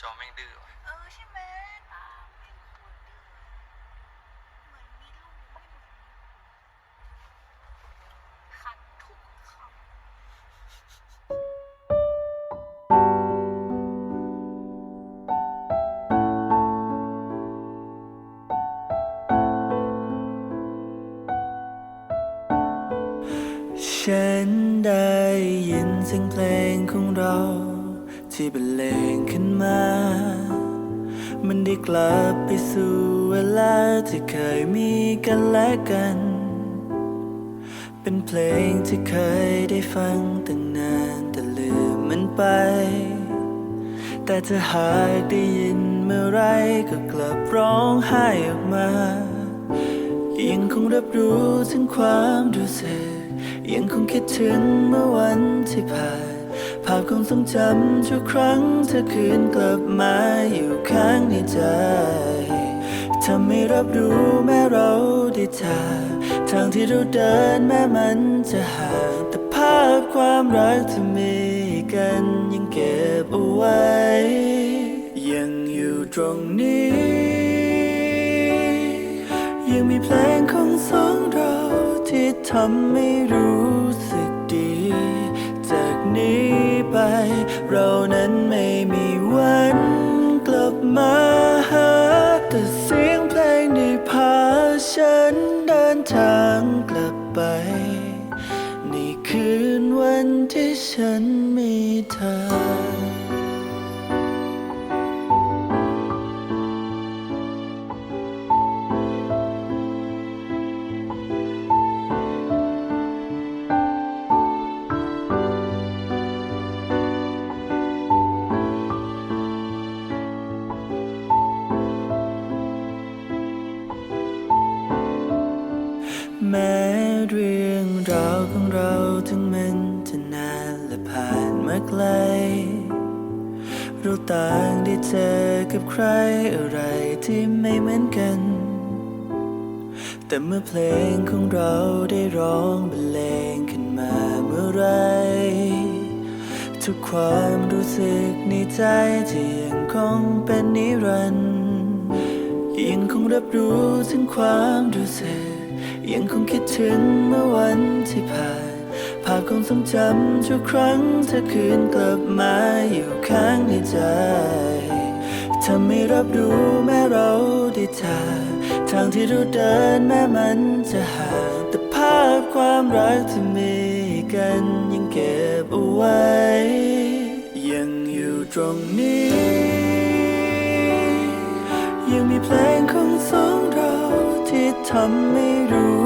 จอแม่งดื้อว่ะเออใช่ไหมตาไม่โควรดื้อเหมือนมีลูกไม่เหมือนมีผัวขัดทุกคำ ฉันได้ยินเสียงเพลงของเรา ที่บรรเลงขึ้นมา มันได้กลับไปสู่เวลาที่เคยมีกันและกัน เป็นเพลงที่เคยได้ฟังตั้งนานแต่ลืมมันไป แต่ถ้าหากได้ยินเมื่อไรก็กลับร้องไห้ออกมายังคงรับรู้ถึงความรู้สึกยังคงคิดถึงเมื่อวันที่ผ่าน ภาพของทรงจำชั่วครั้งเธอคืนกลับมาอยู่ข้างในใจทำให้รับรู้แม้เราได้จากทางที่เราเดินแม้มันจะห่างแต่ภาพความรักที่มีกันยังเก็บเอาไว้ ยังอยู่ตรงนี้ ยังมีเพลงของสองเราที่ทำให้รู้สึกดี นี้ไป เรานั้นไม่มีวันกลับมาหา แต่เสียงเพลงได้พาฉันเดินทางกลับไป ในคืนวันที่ฉันมีเธอ แม้เรื่องราวของเราถึงมันจะนานและผ่านมาไกล เราต่างได้เจอกับใครอะไรที่ไม่เหมือนกัน แต่เมื่อเพลงของเราได้ร้องบรรเลงขึ้นมาเมื่อไร ทุกความรู้สึกในใจที่ยังคงเป็นนิรันดร์ยังคงรับรู้ถึงความรู้สึก ยังคงคิดถึงเมื่อวันที่ผ่าน ภาพของทรงจำชั่วครั้งเธอคืนกลับมาอยู่ข้างในใจทำให้รับรู้แม้เราได้จากทางที่เราเดินแม้มันจะห่างแต่ภาพความรักที่มีกันยังเก็บเอาไว้ ยังอยู่ตรงนี้ ยังมีเพลงของสองเราที่ทำให้รู้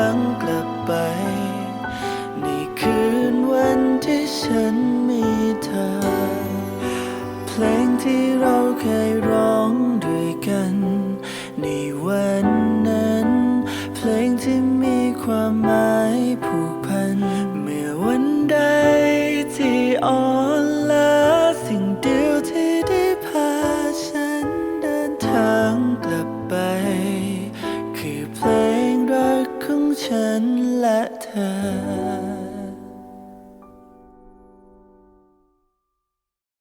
างกลับไป ในคืนวันที่ฉันมีเธอ เพลงที่เราเคยร้องด้วยกัน ในวันนั้น เพลงที่มีความหมายผูกพัน เมื่อวันใดที่อ่อ